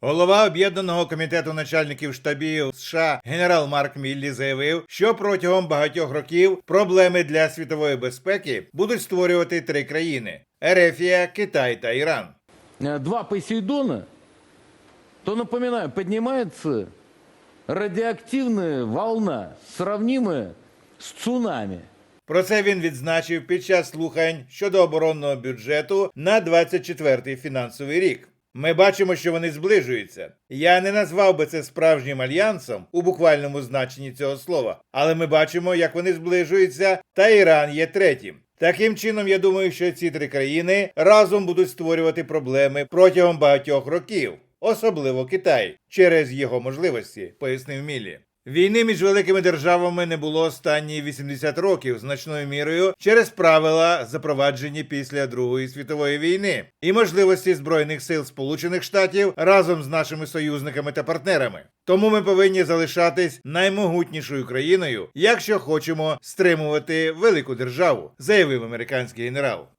Голова об'єднаного комітету начальників штабів США генерал Марк Міллі заявив, що протягом багатьох років проблеми для світової безпеки будуть створювати три країни: Ерефія, Китай та Іран. э, два Посейдона, то, напоминаю, поднимается радиоактивная волна, сравнимая с цунами. Про це він відзначив під час слухань щодо оборонного бюджету на 24-й фінансовий рік. Ми бачимо, що вони зближуються. Я не назвав би це справжнім альянсом у буквальному значенні цього слова, але ми бачимо, як вони зближуються, та Іран є третім. Таким чином, я думаю, що ці три країни разом будуть створювати проблеми протягом багатьох років, особливо Китай, через його можливості, пояснив Міллі. Війни між великими державами не було останні 80 років значною мірою через правила, запроваджені після Другої світової війни, і можливості збройних сил Сполучених Штатів разом з нашими союзниками та партнерами. Тому ми повинні залишатись наймогутнішою країною, якщо хочемо стримувати велику державу, заявив американський генерал.